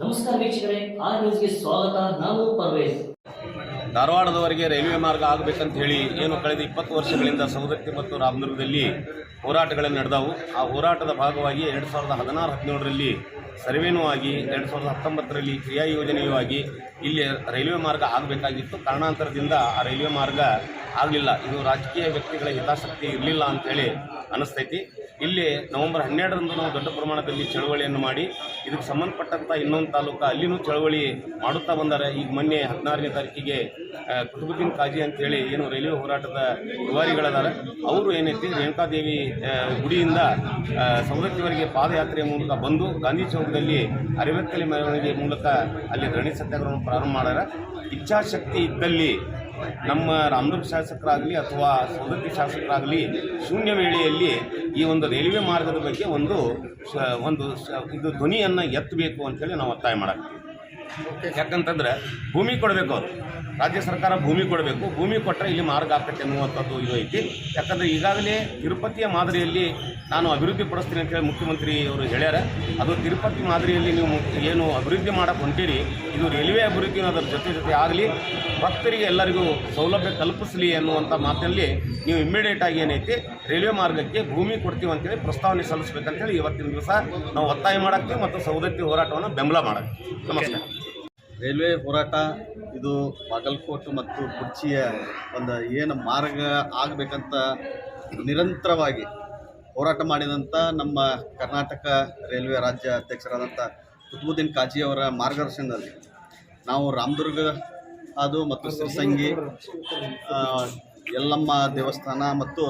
ನಮಸ್ಕಾರ ವೀಕ್ಷಕರೇ ಆರ್ ನ್ಯೂಸ್ಗೆ ಸ್ವಾಗತ. ನಾನು ಪರ್ವೇಸ್ ಧಾರವಾಡದವರೆಗೆ ರೈಲ್ವೆ ಮಾರ್ಗ ಆಗಬೇಕಂತ ಹೇಳಿ ಏನು ಕಳೆದ ಇಪ್ಪತ್ತು ವರ್ಷಗಳಿಂದ ಸವದತ್ತಿ ಮತ್ತು ರಾಮದುರ್ಗದಲ್ಲಿ ಹೋರಾಟಗಳನ್ನು ನಡೆದವು. ಆ ಹೋರಾಟದ ಭಾಗವಾಗಿ ಎರಡು ಸಾವಿರದ ಹದಿನಾರು, ಹದಿನೇಳರಲ್ಲಿ ಸರ್ವೇನೂ ಆಗಿ, ಎರಡು ಸಾವಿರದ ಹತ್ತೊಂಬತ್ತರಲ್ಲಿ ಕ್ರಿಯಾ ಯೋಜನೆಯೂ ಆಗಿ ಇಲ್ಲಿ ರೈಲ್ವೆ ಮಾರ್ಗ ಆಗಬೇಕಾಗಿತ್ತು. ಕಾರಣಾಂತರದಿಂದ ಆ ರೈಲ್ವೆ ಮಾರ್ಗ ಆಗಲಿಲ್ಲ. ಇದು ರಾಜಕೀಯ ವ್ಯಕ್ತಿಗಳ ಹಿತಾಸಕ್ತಿ ಇರಲಿಲ್ಲ ಅಂತೇಳಿ ಅನಿಸ್ತೈತಿ. ಇಲ್ಲಿ ನವೆಂಬರ್ ಹನ್ನೆರಡರಂದು ನಾವು ದೊಡ್ಡ ಪ್ರಮಾಣದಲ್ಲಿ ಚಳವಳಿಯನ್ನು ಮಾಡಿ, ಇದಕ್ಕೆ ಸಂಬಂಧಪಟ್ಟಂಥ ಇನ್ನೊಂದು ತಾಲೂಕು ಅಲ್ಲಿನೂ ಚಳವಳಿ ಮಾಡುತ್ತಾ ಬಂದರೆ, ಈಗ ಮೊನ್ನೆ ಹದಿನಾರನೇ ತಾರೀಕಿಗೆ ಕುತುಬುದ್ದೀನ್ ಕಾಜಿ ಅಂತೇಳಿ ಏನು ರೈಲ್ವೆ ಹೋರಾಟದ ರೂವಾರಿಗಳದಾರೆ ಅವರು ಏನೈತಿ ರೇಣುಕಾದೇವಿ ಗುಡಿಯಿಂದ ಸವದತ್ತಿವರೆಗೆ ಪಾದಯಾತ್ರೆಯ ಮೂಲಕ ಬಂದು ಗಾಂಧಿ ಚೌಕದಲ್ಲಿ ಅರಿವತ್ತಲಿ ಮೆರವಣಿಗೆ ಮೂಲಕ ಅಲ್ಲಿ ಧರಣಿ ಸತ್ಯಾಗ್ರಹವನ್ನು ಪ್ರಾರಂಭ ಮಾಡ್ಯಾರ ಇಚ್ಛಾಶಕ್ತಿ ಇದ್ದಲ್ಲಿ ನಮ್ಮ ರಾಮದುರ್ಗ ಶಾಸಕರಾಗಲಿ ಅಥವಾ ಸವದತ್ತಿ ಶಾಸಕರಾಗಲಿ ಶೂನ್ಯ ವೇಳೆಯಲ್ಲಿ ಈ ಒಂದು ರೈಲ್ವೆ ಮಾರ್ಗದ ಬಗ್ಗೆ ಒಂದು ಒಂದು ಇದು ಧ್ವನಿಯನ್ನು ಎತ್ತಬೇಕು ಅಂತೇಳಿ ನಾವು ಒತ್ತಾಯ ಮಾಡಾಕ್ತೀವಿ ಯಾಕಂತಂದ್ರೆ ಭೂಮಿ ಕೊಡಬೇಕು ಅವರು. ರಾಜ್ಯ ಸರ್ಕಾರ ಭೂಮಿ ಕೊಡಬೇಕು. ಭೂಮಿ ಕೊಟ್ಟರೆ ಇಲ್ಲಿ ಮಾರ್ಗ ಆಗ್ತೈತೆ ಅನ್ನುವಂಥದ್ದು ಇದು ಐತಿ. ಯಾಕಂದರೆ ಈಗಾಗಲೇ ತಿರುಪತಿಯ ಮಾದರಿಯಲ್ಲಿ ನಾನು ಅಭಿವೃದ್ಧಿ ಪಡಿಸ್ತೀನಿ ಅಂತೇಳಿ ಮುಖ್ಯಮಂತ್ರಿ ಅವರು ಹೇಳ್ಯಾರ. ಅದು ತಿರುಪತಿ ಮಾದರಿಯಲ್ಲಿ ನೀವು ಏನು ಅಭಿವೃದ್ಧಿ ಮಾಡಕ್ಕೆ ಹೊಂಟೀರಿ, ಇದು ರೈಲ್ವೆ ಅಭಿವೃದ್ಧಿ ಅದರ ಜೊತೆ ಜೊತೆ ಆಗಲಿ, ಭಕ್ತರಿಗೆ ಎಲ್ಲರಿಗೂ ಸೌಲಭ್ಯ ಕಲ್ಪಿಸಲಿ ಅನ್ನುವಂಥ ಮಾತಿನಲ್ಲಿ ನೀವು ಇಮ್ಮಿಡಿಯೇಟ್ ಆಗಿ ಏನೈತಿ, ರೈಲ್ವೆ ಮಾರ್ಗಕ್ಕೆ ಭೂಮಿ ಕೊಡ್ತೀವಿ ಅಂತೇಳಿ ಪ್ರಸ್ತಾವನೆ ಸಲ್ಲಿಸ್ಬೇಕಂತೇಳಿ ಇವತ್ತಿನ ದಿವಸ ನಾವು ಒತ್ತಾಯ ಮಾಡೋಕ್ಕೆ ಮತ್ತು ಸೌದತ್ತಿ ಹೋರಾಟವನ್ನು ಬೆಂಬಲ ಮಾಡೋಕ್ಕೆ ನಮಸ್ಕಾರ. ರೈಲ್ವೆ ಹೋರಾಟ, ಇದು ಬಾಗಲಕೋಟೆ ಮತ್ತು ಕುರ್ಚಿಯ ಒಂದು ಏನು ಮಾರ್ಗ ಆಗಬೇಕಂತ ನಿರಂತರವಾಗಿ ಹೋರಾಟ ಮಾಡಿದಂಥ ನಮ್ಮ ಕರ್ನಾಟಕ ರೈಲ್ವೆ ರಾಜ್ಯ ಅಧ್ಯಕ್ಷರಾದಂಥ ಕುತುಬುದ್ದೀನ್ ಕಾಜಿಯವರ ಮಾರ್ಗದರ್ಶನದಲ್ಲಿ ನಾವು ರಾಮದುರ್ಗ ಅದು ಮತ್ತು ಸಿರಸಂಗಿ ಯಲ್ಲಮ್ಮ ದೇವಸ್ಥಾನ ಮತ್ತು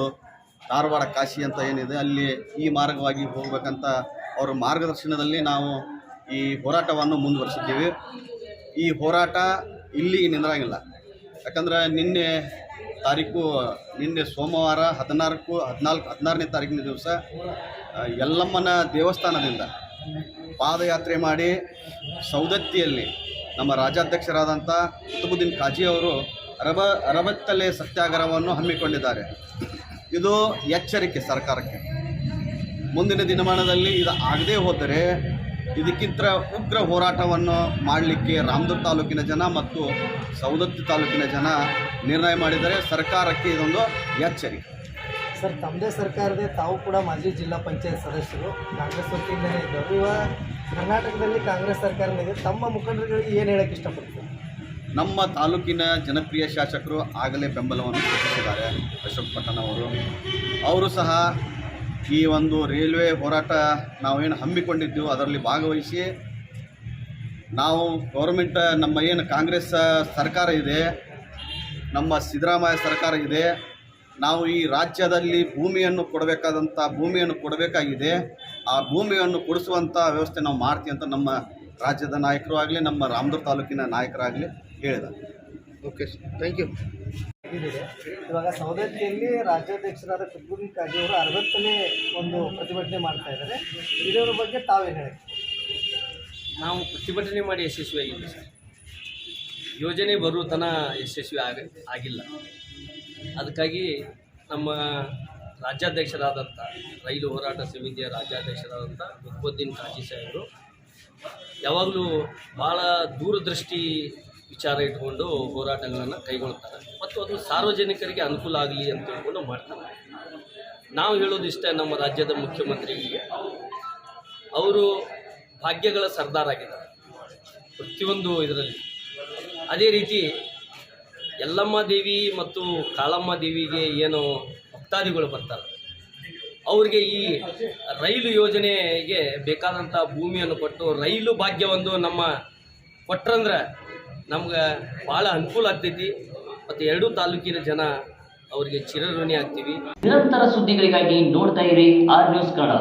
ಧಾರವಾಡ ಕಾಶಿ ಅಂತ ಏನಿದೆ, ಅಲ್ಲಿ ಈ ಮಾರ್ಗವಾಗಿ ಹೋಗಬೇಕಂತ ಅವರ ಮಾರ್ಗದರ್ಶನದಲ್ಲಿ ನಾವು ಈ ಹೋರಾಟವನ್ನು ಮುಂದುವರಿಸಿದ್ದೀವಿ. ಈ ಹೋರಾಟ ಇಲ್ಲಿಗೆ ನಿಂದ್ರಂಗಿಲ್ಲ. ಯಾಕಂದ್ರೆ ನಿನ್ನೆ ತಾರೀಕು, ನಿನ್ನೆ ಸೋಮವಾರ ಹದಿನಾಲ್ಕು ಹದಿನಾಲ್ಕು, ಹದಿನಾರನೇ ತಾರೀಕಿನ ದಿವಸ ಯಲ್ಲಮ್ಮನ ದೇವಸ್ಥಾನದಿಂದ ಪಾದಯಾತ್ರೆ ಮಾಡಿ ಸೌದತ್ತಿಯಲ್ಲಿ ನಮ್ಮ ರಾಜ್ಯಾಧ್ಯಕ್ಷರಾದಂಥ ಕುತುಬುದ್ದೀನ್ ಕಾಜಿ ಅವರು ಅರಬ ಅರವತ್ತಲೆ ಸತ್ಯಾಗ್ರಹವನ್ನು ಹಮ್ಮಿಕೊಂಡಿದ್ದಾರೆ. ಇದು ಎಚ್ಚರಿಕೆ ಸರ್ಕಾರಕ್ಕೆ. ಮುಂದಿನ ದಿನಮಾನದಲ್ಲಿ ಇದು ಆಗದೇ ಹೋದರೆ ಇದಕ್ಕಿಂತ ಉಗ್ರ ಹೋರಾಟವನ್ನು ಮಾಡಲಿಕ್ಕೆ ರಾಮದುರ್ ತಾಲೂಕಿನ ಜನ ಮತ್ತು ಸವದತ್ತಿ ತಾಲೂಕಿನ ಜನ ನಿರ್ಣಯ ಮಾಡಿದರೆ ಸರ್ಕಾರಕ್ಕೆ ಇದೊಂದು ಎಚ್ಚರಿಕೆ. ಸರ್ ತಮ್ಮದೇ ಸರ್ಕಾರದೇ ತಾವು ಕೂಡ ಮಾಜಿ ಜಿಲ್ಲಾ ಪಂಚಾಯತ್ ಸದಸ್ಯರು ಕಾಂಗ್ರೆಸ್ ವತಿಯಿಂದಲೇ ಇದ್ದರು. ಕರ್ನಾಟಕದಲ್ಲಿ ಕಾಂಗ್ರೆಸ್ ಸರ್ಕಾರನಿದೆ ತಮ್ಮ ಮುಖಂಡರುಗಳಿಗೆ ಏನು ಹೇಳಕ್ಕೆ ಇಷ್ಟಪಡ್ತೀವಿ ನಮ್ಮ ತಾಲೂಕಿನ ಜನಪ್ರಿಯ ಶಾಸಕರು ಆಗಲೇ ಬೆಂಬಲವನ್ನು ಸೂಚಿಸಿದ್ದಾರೆ ಅಶೋಕ್ ಪಟ್ಟಣವರು ಅವರು ಸಹ ಈ ಒಂದು ರೈಲ್ವೆ ಹೋರಾಟ ನಾವೇನು ಹಮ್ಮಿಕೊಂಡಿದ್ದೆವು, ಅದರಲ್ಲಿ ಭಾಗವಹಿಸಿ ನಾವು ಗೌರ್ಮೆಂಟ್ ನಮ್ಮ ಏನು ಕಾಂಗ್ರೆಸ್ ಸರ್ಕಾರ ಇದೆ, ನಮ್ಮ ಸಿದ್ದರಾಮಯ್ಯ ಸರ್ಕಾರ ಇದೆ, ನಾವು ಈ ರಾಜ್ಯದಲ್ಲಿ ಭೂಮಿಯನ್ನು ಕೊಡಬೇಕಾದಂಥ, ಭೂಮಿಯನ್ನು ಕೊಡಬೇಕಾಗಿದೆ, ಆ ಭೂಮಿಯನ್ನು ಕೊಡಿಸುವಂಥ ವ್ಯವಸ್ಥೆ ನಾವು ಮಾಡ್ತೀವಿ ಅಂತ ನಮ್ಮ ರಾಜ್ಯದ ನಾಯಕರು ಆಗಲಿ, ನಮ್ಮ ರಾಮದುರ್ಗ ತಾಲೂಕಿನ ನಾಯಕರಾಗಲಿ ಹೇಳಿದ ಓಕೆ ಥ್ಯಾಂಕ್ ಯು ಇವಾಗ ಸವದತ್ತಿಯಲ್ಲಿ ರಾಜ್ಯಾಧ್ಯಕ್ಷರಾದ ಕುತುಬುದ್ದೀನ್ ಕಾಜಿ ಅವರು ಅರವತ್ತನೇ ಒಂದು ಪ್ರತಿಭಟನೆ ಮಾಡ್ತಾ ಇದ್ದಾರೆ. ಇದರ ಬಗ್ಗೆ ತಾವೇ ಹೇಳಿ? ನಾವು ಪ್ರತಿಭಟನೆ ಮಾಡಿ ಯಶಸ್ವಿಯಾಗಿದ್ದೀವಿ ಸರ್. ಯೋಜನೆ ಬರುವ ತನ ಯಶಸ್ವಿ ಆಗ ಆಗಿಲ್ಲ. ಅದಕ್ಕಾಗಿ ನಮ್ಮ ರಾಜ್ಯಾಧ್ಯಕ್ಷರಾದಂಥ ರೈಲು ಹೋರಾಟ ಸಮಿತಿಯ ರಾಜ್ಯಾಧ್ಯಕ್ಷರಾದಂಥ ಮುಖ್ಬುದ್ದೀನ್ ಕಾಜಿ ಸಾಹೇಬರು ಯಾವಾಗಲೂ ಭಾಳ ದೂರದೃಷ್ಟಿ ವಿಚಾರ ಇಟ್ಕೊಂಡು ಹೋರಾಟಗಳನ್ನು ಕೈಗೊಳ್ತಾರೆ. ಮತ್ತು ಅದು ಸಾರ್ವಜನಿಕರಿಗೆ ಅನುಕೂಲ ಆಗಲಿ ಅಂತ ಹೇಳ್ಕೊಂಡು ಮಾಡ್ತಾರೆ ನಾವು ಹೇಳೋದಿಷ್ಟೇ ನಮ್ಮ ರಾಜ್ಯದ ಮುಖ್ಯಮಂತ್ರಿಗಳಿಗೆ ಅವರು ಭಾಗ್ಯಗಳ ಸರ್ದಾರ್ ಆಗಿದ್ದಾರೆ. ಪ್ರತಿಯೊಂದು ಇದರಲ್ಲಿ. ಅದೇ ರೀತಿ ಯಲ್ಲಮ್ಮ ದೇವಿ ಮತ್ತು ಕಾಳಮ್ಮ ದೇವಿಗೆ ಏನು ಭಕ್ತಾದಿಗಳು ಬರ್ತಾರೆ. ಅವ್ರಿಗೆ ಈ ರೈಲು ಯೋಜನೆಗೆ ಬೇಕಾದಂಥ ಭೂಮಿಯನ್ನು ಕೊಟ್ಟು ರೈಲು ಭಾಗ್ಯವೊಂದು ನಮ್ಮ ಕೊಟ್ರಂದ್ರೆ ನಮ್ಗೆ ಭಾಳ ಅನುಕೂಲ ಆಗ್ತೈತಿ. ಮತ್ತು ಎರಡೂ ತಾಲೂಕಿನ ಜನ ಅವರಿಗೆ ಚಿರಋಣಿ ಆಗ್ತೀವಿ. ನಿರಂತರ ಸುದ್ದಿಗಳಿಗಾಗಿ ನೋಡ್ತಾ ಇರಿ ಆರ್ ನ್ಯೂಸ್ ಕನ್ನಡ.